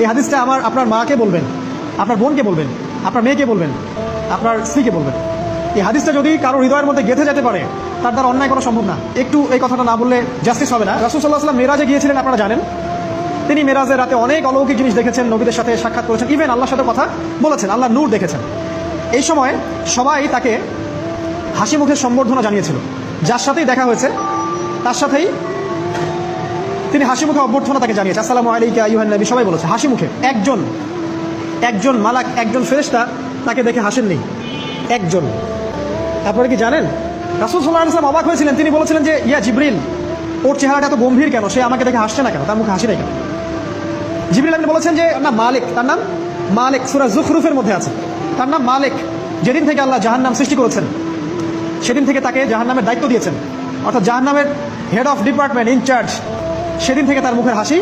এই হাদিসটা আমার আপনার মাকে বলবেন, আপনার বোনকে বলবেন, আপনার মেয়েকে বলবেন, আপনার স্ত্রীকে বলবেন। এই হাদিসটা যদি কারও হৃদয়ের মধ্যে গেঁথে যেতে পারে, তার দ্বারা অন্যায় করা সম্ভব না। একটু এই কথাটা না বললে জাস্টিস হবে না। রাসুল সাল্লাহ সাল্লাম মেরাজে গিয়েছিলেন, আপনারা জানেন। তিনি মেরাজের রাতে অনেক অলৌকিক জিনিস দেখেছেন, নবীদের সাথে সাক্ষাৎ করেছেন ইভেন আল্লাহর সাথে কথা বলেছেন আল্লাহ নূর দেখেছেন। এই সময় সবাই তাকে হাসি মুখে সম্বর্ধনা জানিয়েছিল। যার সাথেই দেখা হয়েছে, তার সাথেই তিনি হাসি মুখে অভ্যর্থনা তাকে জানিয়েছে। আসসালামু আলাইকা ইউহান নবী। সবাই বলেছে, হাসি মুখে। একজন একজন মালাক, একজন ফেরেশতা তাকে দেখে হাসেননি একজন। আপনারা কি জানেন? রাসুল সাল্লাহ সাল্লাম অবাক হয়েছিলেন। তিনি বলেছিলেন যে, ইয়া জিব্রিল, ওর চেহারাটা এত গম্ভীর কেন? সে আমাকে দেখে হাসছে না কেন? তার মুখে হাসি নেই কেন? জিবরিল আমিন বলেছেন যে, না, মালিক, তার নাম মালিক, সুরা জুখরুফের মধ্যে আছে। তার নাম মালিক। যেদিন থেকে আল্লাহ জাহান্নাম সৃষ্টি করেছেন, সেদিন থেকে তাকে জাহান্নামের দায়িত্ব দিয়েছেন। অর্থাৎ জাহান্নামের হেড অফ ডিপার্টমেন্ট ইনচার্জ সেদিন থেকে তার মুখের হাসি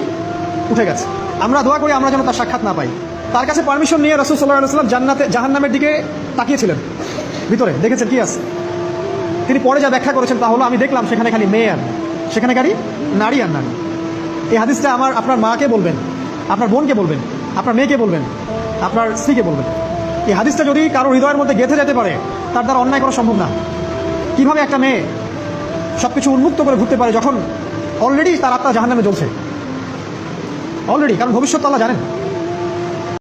উঠে গেছে। আমরা দোয়া করি আমরা যেন তার সাক্ষাৎ না পাই। তার কাছে পারমিশন নিয়ে রসুল সাল্লাহ সাল্লাম জান্নাতে জাহান্নামের দিকে তাকিয়েছিলেন। ভিতরে, দেখেছেন কি আছে? তিনি পরে যা ব্যাখ্যা করেছেন তা হলো, আমি দেখলাম সেখানে খালি মেয়ে আর সেখানে খালি নারী আর নারী। এই হাদিসটা আমার আপনার মাকে বলবেন, আপনার বোনকে বলবেন, আপনার মেয়েকে বলবেন, আপনার স্ত্রীকে বলবেন। এই হাদিসটা যদি কারও হৃদয়ের মধ্যে গেঁথে যেতে পারে, তার দ্বারা অন্যায় করা সম্ভব না। কীভাবে একটা মেয়ে সব কিছু উন্মুক্ত করে ঘুরতে পারে যখন অলরেডি তার আত্মা জাহান্নামে জ্বলছে। অলরেডি কারণ ভবিষ্যৎ আল্লাহ জানেন।